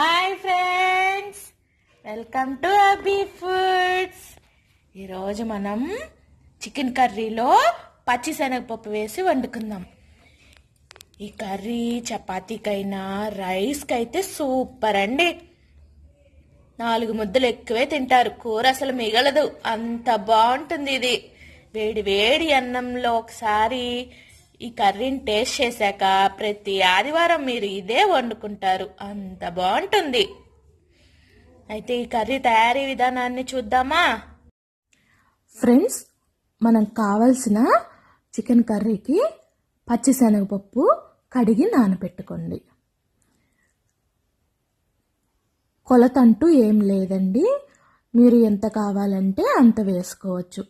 Hi friends welcome to Abhi Foods. ఈరోజు మనం chicken కర్రీలో పచ్చిశనగపప్పు వేసి వండుకుందాం. ఈ కర్రీ చపాతీకైనా రైస్కి అయితే సూపర్ అండి. నాలుగు ముద్దలు ఎక్కువే తింటారు. కూర అసలు మిగలదు. అంత బాగుంటుంది ఇది. వేడి వేడి అన్నంలో ఒకసారి ఈ కర్రీని టేస్ట్ చేశాక ప్రతి ఆదివారం మీరు ఇదే వండుకుంటారు. అంత బాగుంటుంది. అయితే ఈ కర్రీ తయారీ విధానాన్ని చూద్దామా? ఫ్రెండ్స్ మనం కావలసిన చికెన్ కర్రీకి పచ్చిశనగపప్పు కడిగి నానబెట్టుకోండి కొలత అంటూ ఏం లేదండి. మీరు ఎంత కావాలంటే అంత వేసుకోవచ్చు.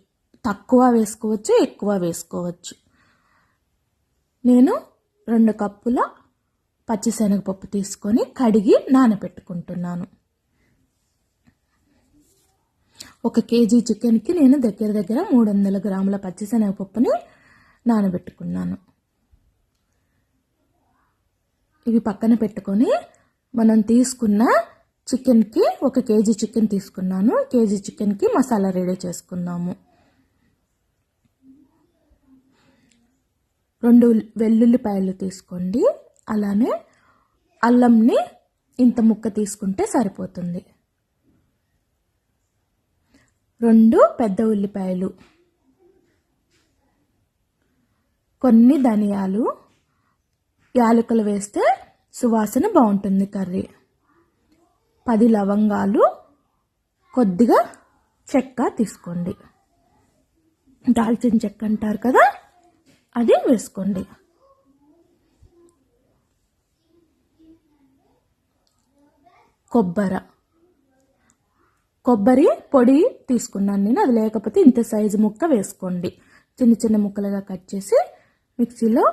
తక్కువ వేసుకోవచ్చు ఎక్కువ వేసుకోవచ్చు. నేను రెండు కప్పుల పచ్చిశనగపప్పు తీసుకొని కడిగి నానబెట్టుకుంటున్నాను. ఒక కేజీ చికెన్కి నేను దగ్గర దగ్గర మూడు వందల గ్రాముల పచ్చిశనగపప్పుని నానబెట్టుకున్నాను. ఇవి పక్కన పెట్టుకొని మనం తీసుకున్న చికెన్కి ఒక కేజీ చికెన్ తీసుకున్నాను. కేజీ చికెన్కి మసాలా రెడీ చేసుకున్నాము. రెండు వెల్లుల్లిపాయలు తీసుకోండి. అలానే అల్లంని ఇంత ముక్క తీసుకుంటే సరిపోతుంది. రెండు పెద్ద ఉల్లిపాయలు. కొన్ని ధనియాలు. యాలకులు వేస్తే సువాసన బాగుంటుంది కర్రీ. పది లవంగాలు. కొద్దిగా చెక్క తీసుకోండి. దాల్చిన చెక్క అంటారు కదా అది వేసుకోండి. కొబ్బర. కొబ్బరి పొడి తీసుకున్నాను నేను. అది లేకపోతే ఇంత సైజు ముక్క వేసుకోండి. చిన్న చిన్న ముక్కలుగా కట్ చేసి మిక్సీలో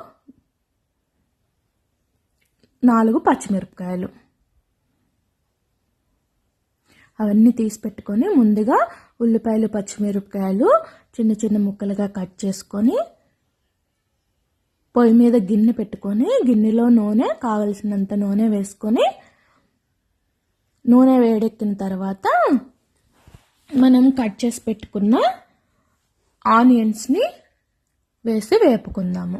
నాలుగు పచ్చిమిరపకాయలు. అవన్నీ తీసి పెట్టుకొని ముందుగా ఉల్లిపాయలు పచ్చిమిరపకాయలు చిన్న చిన్న ముక్కలుగా కట్ చేసుకొని పొయ్యి మీద గిన్నె పెట్టుకొని గిన్నెలో నూనె కావలసినంత నూనె వేసుకొని నూనె వేడెక్కిన తర్వాత మనం కట్ చేసి పెట్టుకున్న ఆనియన్స్ని వేసి వేపుకుందాము.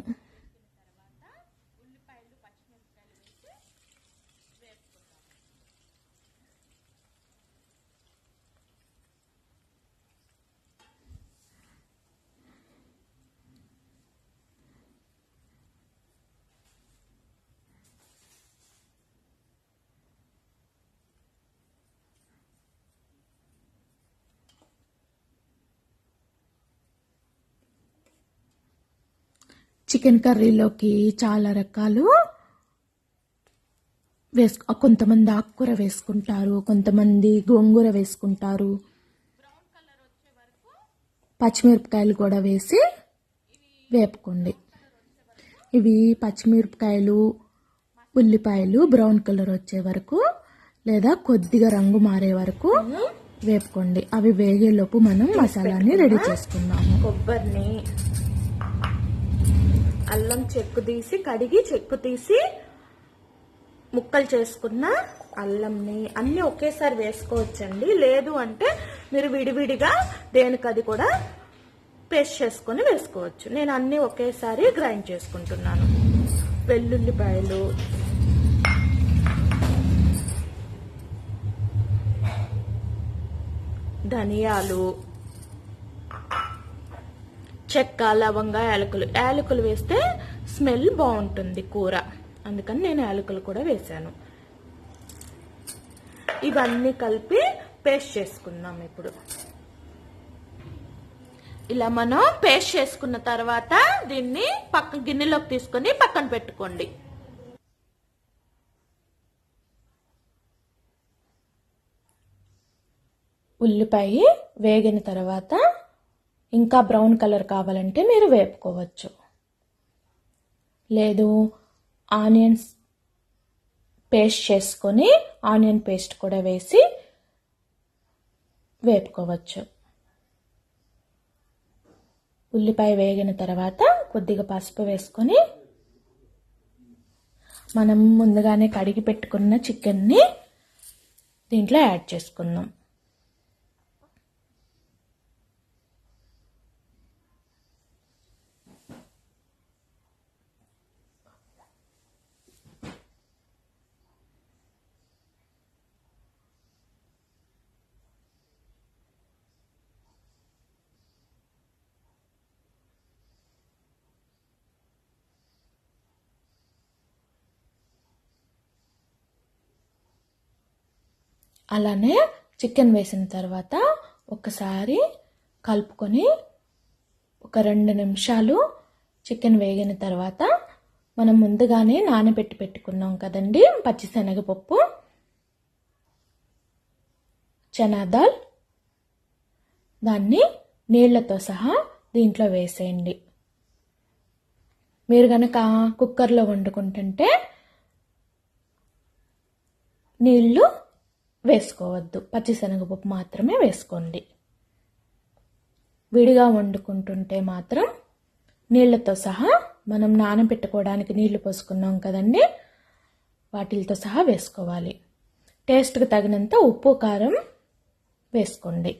చికెన్ కర్రీలోకి చాలా రకాలు వేసు కొంతమంది ఆకుకూర వేసుకుంటారు కొంతమంది గోంగూర వేసుకుంటారు. పచ్చిమిరపకాయలు కూడా వేసి వేపుకోండి. ఇవి పచ్చిమిరపకాయలు ఉల్లిపాయలు బ్రౌన్ కలర్ వచ్చే వరకు లేదా కొద్దిగా రంగు మారే వరకు వేపుకోండి. అవి వేగేలోపు మనం మసాలాని రెడీ చేసుకుందాము. కొబ్బరిని అల్లం చెక్కు తీసి కడిగి చెక్కు తీసి ముక్కలు చేసుకున్న అల్లంని అన్నీ ఒకేసారి వేసుకోవచ్చండి. లేదు అంటే మీరు విడివిడిగా దేనికది కూడా పేస్ట్ చేసుకొని వేసుకోవచ్చు. నేను అన్నీ ఒకేసారి గ్రైండ్ చేసుకుంటున్నాను. వెల్లుల్లిపాయలు. ధనియాలు. చెక్క లవంగా యాలకులు. యాలకులు వేస్తే స్మెల్ బాగుంటుంది కూర. అందుకని నేను యాలకులు కూడా వేశాను. ఇవన్నీ కలిపి పేస్ట్ చేసుకుందాం ఇప్పుడు. ఇలా మనం పేస్ట్ చేసుకున్న తర్వాత దీన్ని పక్క గిన్నెలోకి తీసుకొని పక్కన పెట్టుకోండి. ఉల్లిపాయ వేగిన తర్వాత ఇంకా బ్రౌన్ కలర్ కావాలంటే మీరు వేపుకోవచ్చు. లేదు ఆనియన్స్ పేస్ట్ చేసుకొని ఆనియన్ పేస్ట్ కూడా వేసి వేపుకోవచ్చు. ఉల్లిపాయ వేగిన తర్వాత కొద్దిగా పసుపు వేసుకొని మనం ముందుగానే కడిగి పెట్టుకున్న చికెన్ని దీంట్లో యాడ్ చేసుకుందాం. అలానే చికెన్ వేసిన తర్వాత ఒకసారి కలుపుకొని ఒక రెండు నిమిషాలు చికెన్ వేగిన తర్వాత మనం ముందుగానే నానబెట్టి పెట్టుకున్నాం కదండి పచ్చిశనగపప్పు చనాదాల్ దాన్ని నీళ్ళతో సహా దీంట్లో వేసేయండి. మీరు గనక కుక్కర్లో వండుకుంటుంటే నీళ్ళు వేసుకోవద్దు. పచ్చిశనగపప్పు మాత్రమే వేసుకోండి. విడిగా వండుకుంటుంటే మాత్రం నీళ్ళతో సహా మనం నానబెట్టుకోవడానికి నీళ్ళు పోసుకున్నాం కదండి వాటితో సహా వేసుకోవాలి. టేస్ట్కి తగినంత ఉప్పు కారం వేసుకోండి.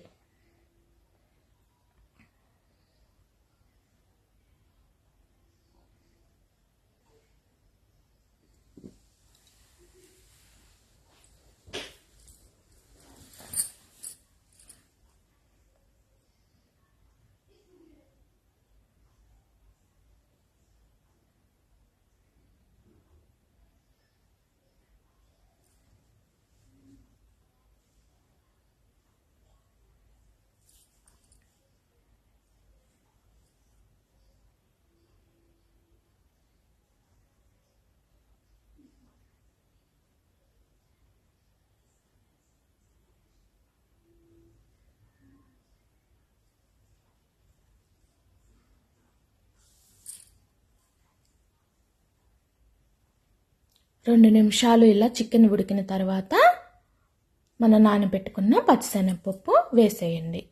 రెండు నిమిషాలు ఇలా చికెన్ ఉడికిన తర్వాత మన నానబెట్టుకున్న పచ్చిశనగపప్పు వేసేయండి.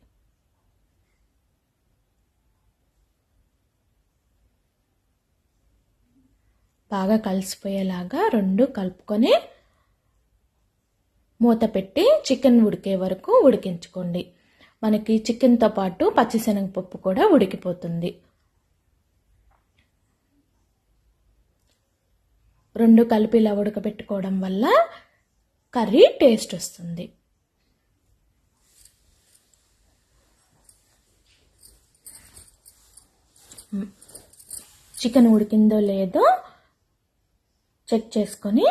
బాగా కలిసిపోయేలాగా రెండు కలుపుకొని మూత పెట్టి చికెన్ ఉడికే వరకు ఉడికించుకోండి. మనకి చికెన్తో పాటు పచ్చిశనగపప్పు కూడా ఉడికిపోతుంది. రెండు కలిపి ఇలా ఉడకబెట్టుకోవడం వల్ల కర్రీ టేస్ట్ వస్తుంది. చికెన్ ఉడికిందో లేదో చెక్ చేసుకొని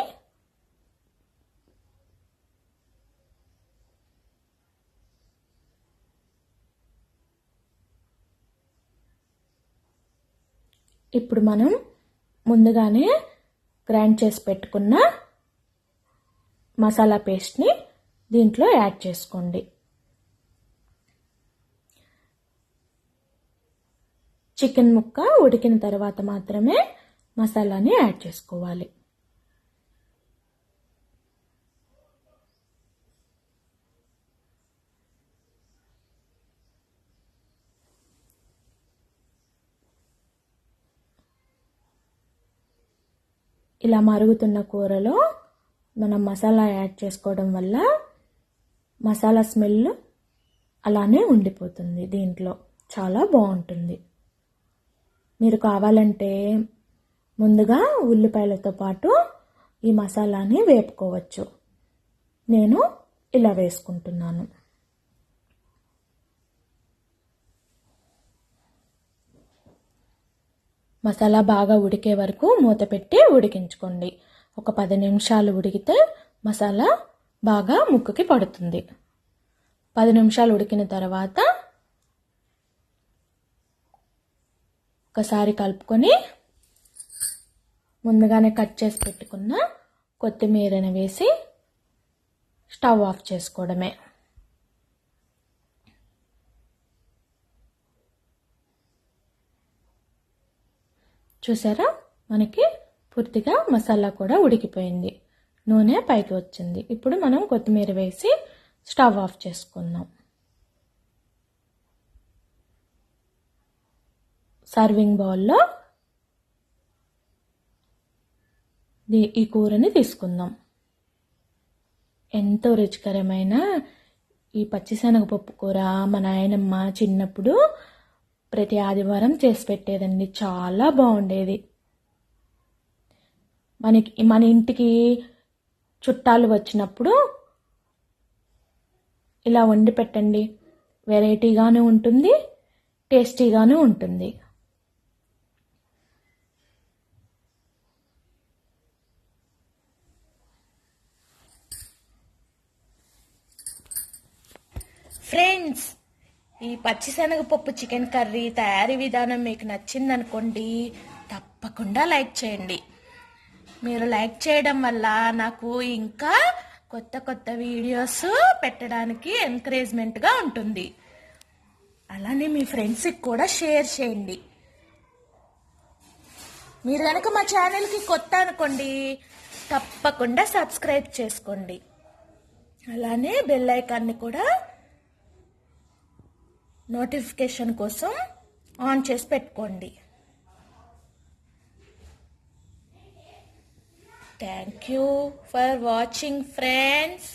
ఇప్పుడు మనం ముందుగానే గ్రైండ్ చేసి పెట్టుకున్న మసాలా పేస్ట్ని దీంట్లో యాడ్ చేసుకోండి. చికెన్ ముక్క ఉడికిన తర్వాత మాత్రమే మసాలాని యాడ్ చేసుకోవాలి. ఇలా మరుగుతున్న కూరలో మనం మసాలా యాడ్ చేసుకోవడం వల్ల మసాలా స్మెల్ అలానే ఉండిపోతుంది దీంట్లో. చాలా బాగుంటుంది. మీరు కావాలంటే ముందుగా ఉల్లిపాయలతో పాటు ఈ మసాలాని వేపుకోవచ్చు. నేను ఇలా వేసుకుంటున్నాను. మసాలా బాగా ఉడికే వరకు మూత పెట్టి ఉడికించుకోండి. ఒక పది నిమిషాలు ఉడికితే మసాలా బాగా ముక్కుకి పడుతుంది. పది నిమిషాలు ఉడికిన తర్వాత ఒకసారి కలుపుకొని ముందుగానే కట్ చేసి పెట్టుకున్న కొత్తిమీరని వేసి స్టవ్ ఆఫ్ చేసుకోవడమే. చూసారా? మనకి పూర్తిగా మసాలా కూడా ఉడికిపోయింది. నూనె పైకి వచ్చింది. ఇప్పుడు మనం కొత్తిమీర వేసి స్టవ్ ఆఫ్ చేసుకుందాం. సర్వింగ్ బౌల్లో ఈ కూరని తీసుకుందాం. ఎంతో రుచికరమైన ఈ పచ్చిశనగపప్పు కూర మా నాయనమ్మ చిన్నప్పుడు ప్రతి ఆదివారం చేసి పెట్టేదండి. చాలా బాగుండేది. మనకి మన ఇంటికి చుట్టాలు వచ్చినప్పుడు ఇలా వండి పెట్టండి. వెరైటీగానే ఉంటుంది టేస్టీగానే ఉంటుంది. ఫ్రెండ్స్ ఈ పచ్చిశనగపప్పు చికెన్ కర్రీ తయారీ విధానం మీకు నచ్చిందనుకోండి తప్పకుండా లైక్ చేయండి. మీరు లైక్ చేయడం వల్ల నాకు ఇంకా కొత్త కొత్త వీడియోస్ పెట్టడానికి ఎంకరేజ్మెంట్గా ఉంటుంది. అలానే మీ ఫ్రెండ్స్కి కూడా షేర్ చేయండి. మీరు కనుక మా ఛానల్కి కొత్త అనుకోండి తప్పకుండా సబ్స్క్రైబ్ చేసుకోండి. అలానే బెల్ ఐకాన్ని కూడా నోటిఫికేషన్ కోసం ఆన్ చేసి పెట్టుకోండి. Thank you for watching friends